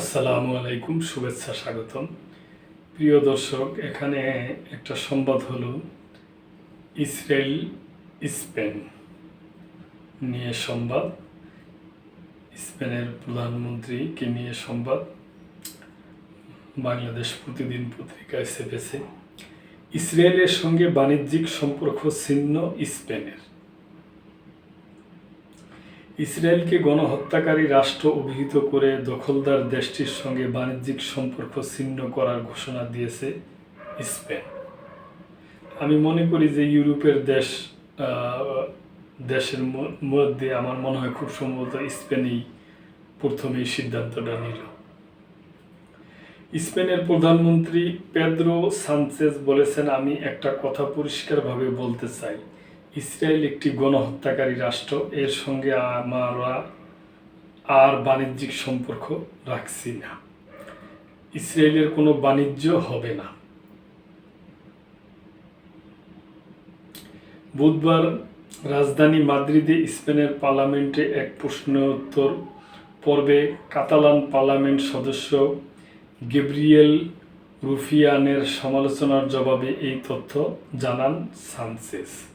আসসালামু আলাইকুম, শুভেচ্ছা স্বাগতম। প্রিয় দর্শক, এখানে একটা সংবাদ হলো ইসরায়েল, স্পেন নিয়ে সংবাদ। স্পেনের প্রধানমন্ত্রীকে নিয়ে সংবাদ। বাংলাদেশ প্রতিদিন পত্রিকায় ছেপেছে। ইসরায়েলের সঙ্গে বাণিজ্যিক সম্পর্ক ছিন্ন স্পেনের। ইসরায়েলকে গণহত্যাকারী রাষ্ট্র অভিহিত করে দখলদার দেশটির সঙ্গে বাণিজ্যিক সম্পর্ক ছিন্ন করার ঘোষণা দিয়েছে স্পেন। আমি মনে করি যে ইউরোপের দেশ দেশের মধ্যে আমার মনে হয় খুব সম্ভবত স্পেনই প্রথমে এই সিদ্ধান্তটা নিল। স্পেনের প্রধানমন্ত্রী পেদ্রো সানচেজ বলেছেন, আমি একটা কথা পরিষ্কারভাবে বলতে চাই। ইসরায়েল একটি গণহত্যাকারী রাষ্ট্র। এর সঙ্গে আমরা আর বাণিজ্যিক সম্পর্ক রাখছি না। ইসরায়েলের কোনো বাণিজ্য হবে না। বুধবার রাজধানী মাদ্রিদে স্পেনের পার্লামেন্টে এক প্রশ্নোত্তর পর্বে কাতালান পার্লামেন্ট সদস্য গেব্রিয়েল রুফিয়ানের সমালোচনার জবাবে এই তথ্য জানান সানচেস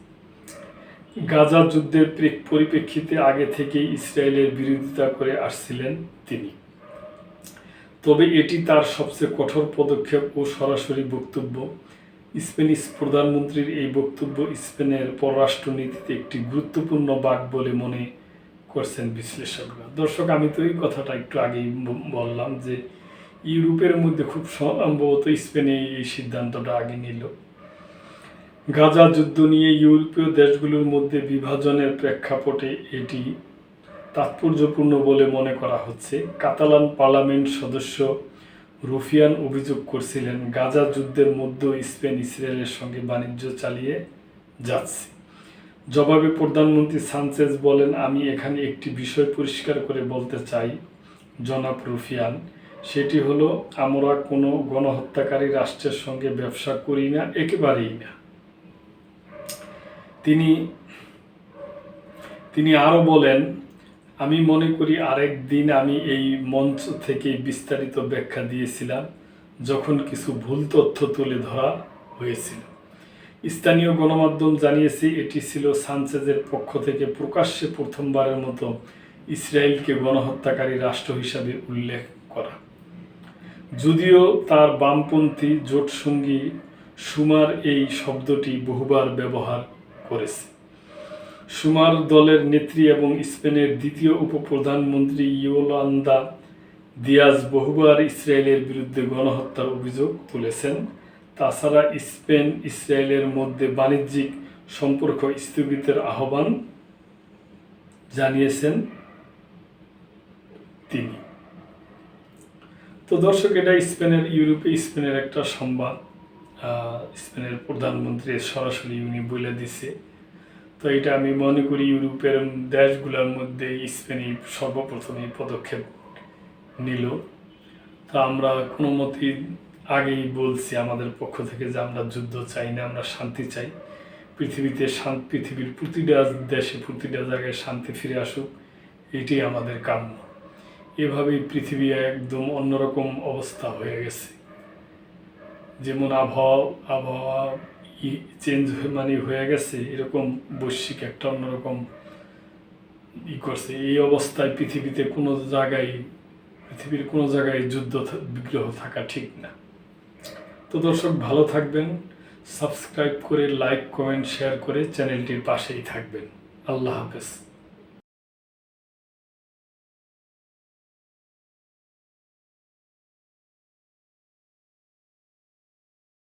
গাজা যুদ্ধের পরিপ্রেক্ষিতে আগে থেকেই ইসরায়েলের বিরোধিতা করে আসছিলেন তিনি। তবে এটি তার সবচেয়ে কঠোর পদক্ষেপ ও সরাসরি বক্তব্য। স্পেনিশ প্রধানমন্ত্রীর এই বক্তব্য স্পেনের পররাষ্ট্রনীতিতে একটি গুরুত্বপূর্ণ বাক বলে মনে করছেন বিশ্লেষকরা। দর্শক, আমি তো এই কথাটা একটু আগেই বললাম যে ইউরোপের মধ্যে খুব সম্ভবত স্পেনে এই সিদ্ধান্তটা আগে নিল। গাজা যুদ্ধ নিয়ে ইউরোপীয় দেশগুলোর মধ্যে বিভাজনের প্রেক্ষাপটে এটি তাৎপর্যপূর্ণ বলে মনে করা হচ্ছে। কাতালান পার্লামেন্ট সদস্য রুফিয়ান অভিযোগ করছিলেন, গাজা যুদ্ধের মধ্যে স্পেন ইসরায়েলের সঙ্গে বাণিজ্য চালিয়ে যাচ্ছে। জবাবে প্রধানমন্ত্রী সানচেজ বলেন, আমি এখানে একটি বিষয় পরিষ্কার করে বলতে চাই, জনাব রুফিয়ান। সেটি হলো, আমরা কোনো গণহত্যাকারী রাষ্ট্রের সঙ্গে ব্যবসা করি না, একেবারেই না। তিনি তিনি আরও বলেন, আমি মনে করি আরেক দিন আমি এই মঞ্চ থেকে বিস্তারিত ব্যাখ্যা দিয়েছিলাম, যখন কিছু ভুল তথ্য তুলে ধরা হয়েছিল। স্থানীয় গণমাধ্যম জানিয়েছে, এটি ছিল সানচেজের পক্ষ থেকে প্রকাশ্যে প্রথমবারের মতো ইসরায়েলকে গণহত্যাকারী রাষ্ট্র হিসাবে উল্লেখ করা। যদিও তার বামপন্থী জোটসঙ্গী সুমার এই শব্দটি বহুবার ব্যবহার করেছে। সুমার দলের নেত্রী এবং স্পেনের দ্বিতীয় উপপ্রধানমন্ত্রী ইয়োলান্দা দিয়াজ বহুবার ইসরায়েলের বিরুদ্ধে গণহত্যার অভিযোগ তুলেছেন। তাছাড়া স্পেন, ইসরায়েলের মধ্যে বাণিজ্যিক সম্পর্ক স্থগিতের আহ্বান জানিয়েছেন তিনি। তো দর্শক, এটা স্পেনের, ইউরোপে স্পেনের একটা সংবাদ। স্পেনের প্রধানমন্ত্রী সরাসরি উনি বলে দিছে। তো এটা আমি মনে করি ইউরোপের দেশগুলোর মধ্যে স্পেনই সর্বপ্রথম এই পদক্ষেপ নিল। তা আমরা কোনো মতেই আগেই বলছি আমাদের পক্ষ থেকে যে আমরা যুদ্ধ চাই না, আমরা শান্তি চাই। পৃথিবীতে শান্তি পৃথিবীর প্রতিটা দেশে প্রতিটা জায়গায় শান্তি ফিরে আসুক এটাই আমাদের কাম্য। এভাবেই পৃথিবী একদম অন্যরকম অবস্থা হয়ে গেছে। যেমন আবহাওয়া আবহাওয়া চেঞ্জ মানে হয়ে গেছে, এরকম বৈশ্বিক একটা অন্যরকম ই করছে। এই অবস্থায় পৃথিবীতে কোনো জায়গায়, পৃথিবীর কোনো জায়গায় যুদ্ধ বিগ্রহ থাকা ঠিক না। তো দর্শক, ভালো থাকবেন সাবস্ক্রাইব করে লাইক কমেন্ট শেয়ার করে চ্যানেলটির পাশেই থাকবেন। আল্লাহ হাফেজ।